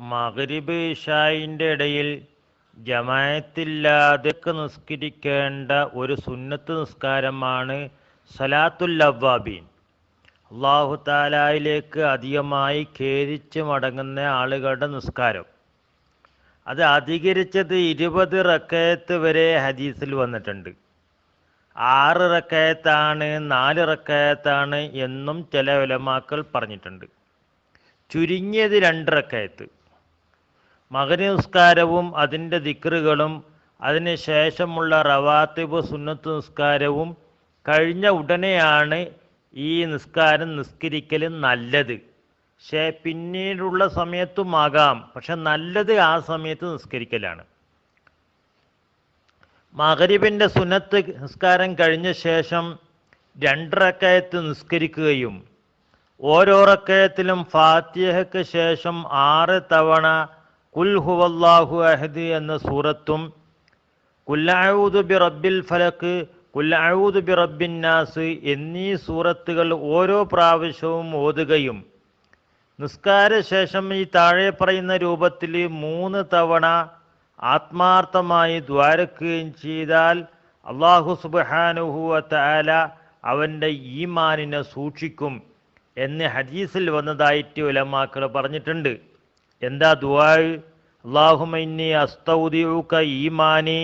മഗ്രിബ് ഇഷായിന്റെ ഇടയിൽ ജമായത്തില്ലാതെ നിസ്കരിക്കേണ്ട ഒരു സുന്നത്ത് നിസ്കാരമാണ് സലാത്തുൽ അവ്വാബീൻ അള്ളാഹു താലായിലേക്ക് അധികമായി ഖേദിച്ച് മടങ്ങുന്ന ആളുകളുടെ നിസ്കാരം. അത് അധികരിച്ചത് ഇരുപത് റക്കയത്ത് വരെ ഹദീസിൽ വന്നിട്ടുണ്ട്. ആറ് റക്കയത്താണ് നാല് റക്കയത്താണ് എന്നും ചില ഉലമാക്കൾ പറഞ്ഞിട്ടുണ്ട്. ചുരുങ്ങിയത് രണ്ട് റക്കയത്ത്. മകന് നിസ്കാരവും അതിന്റെ ദിക്റുകളും അതിന് ശേഷമുള്ള റവാത്തിബ് സുന്നത്ത് നിസ്കാരവും കഴിഞ്ഞ ഉടനെയാണ് ഈ നിസ്കാരം നിസ്കരിക്കൽ നല്ലത്. പക്ഷേ പിന്നീടുള്ള സമയത്തുമാകാം പക്ഷെ നല്ലത് ആ സമയത്ത് നിസ്കരിക്കലാണ്. മകരിബിന്റെ സുന്നത്ത് നിസ്കാരം കഴിഞ്ഞ ശേഷം രണ്ടറക്കയത്ത് നിസ്കരിക്കുകയും ഓരോ റക്കയത്തിലും ഫാത്തിഹയ്ക്ക് ശേഷം ആറ് തവണ കുൽ ഹുവല്ലാഹു അഹദ് എന്ന സൂറത്തും കുൽ ബി റബ്ബിൽ ഫലക്ക് കുൽ ബി റബ്ബിൻ നാസ് എന്നീ സൂറത്തുകൾ ഓരോ പ്രാവശ്യവും ഓതുകയും നിസ്കാര ശേഷം ഈ താഴെ പറയുന്ന രൂപത്തിൽ മൂന്ന് തവണ ആത്മാർത്ഥമായി ദ്വാരക്കുകയും ചെയ്താൽ അള്ളാഹു സുബാനുഹുവ തആല അവന്റെ ഈമാനിനെ സൂക്ഷിക്കും എന്ന് ഹദീസിൽ വന്നതായിട്ട് ഉലമാക്കൾ പറഞ്ഞിട്ടുണ്ട്. എന്താ ദുആ? അള്ളാഹുമൈന്നി അസ്തൗദിഉക ഈമാനി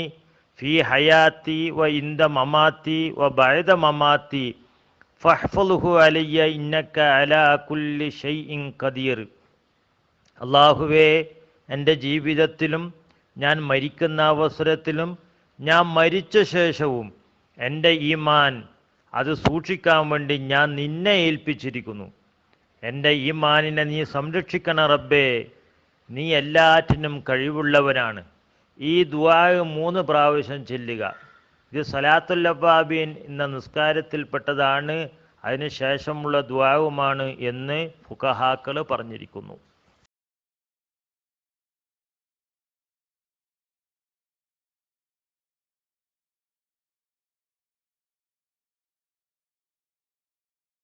ഫി ഹയാത്തി വ ഇന്ദ മമാത്തി വ ബഅദ മമാത്തി ഫഹ്ഫുൽഹു അലയ്യ ഇന്നക അലാ കുല്ലി ഷൈഇൻ ഖദീർ. അള്ളാഹുവേ എന്റെ ജീവിതത്തിലും ഞാൻ മരിക്കുന്ന അവസരത്തിലും ഞാൻ മരിച്ച ശേഷവും എന്റെ ഈമാൻ അത് സൂക്ഷിക്കാൻ വേണ്ടി ഞാൻ നിന്നെ ഏൽപ്പിച്ചിരിക്കുന്നു. എന്റെ ഈമാനിനെ നീ സംരക്ഷിക്കണ റബ്ബേ. നീ എല്ലാറ്റിനും കഴിവുള്ളവനാണ്. ഈ ദുആ മൂന്ന് പ്രാവശ്യം ചെല്ലുക. ഇത് സലാത്തുൽ അബാബീൻ എന്ന നിസ്കാരത്തിൽപ്പെട്ടതാണ്. അതിനുശേഷമുള്ള ദ്വാവുമാണ് എന്ന് ഫുഖഹാക്കൾ പറഞ്ഞിരിക്കുന്നു.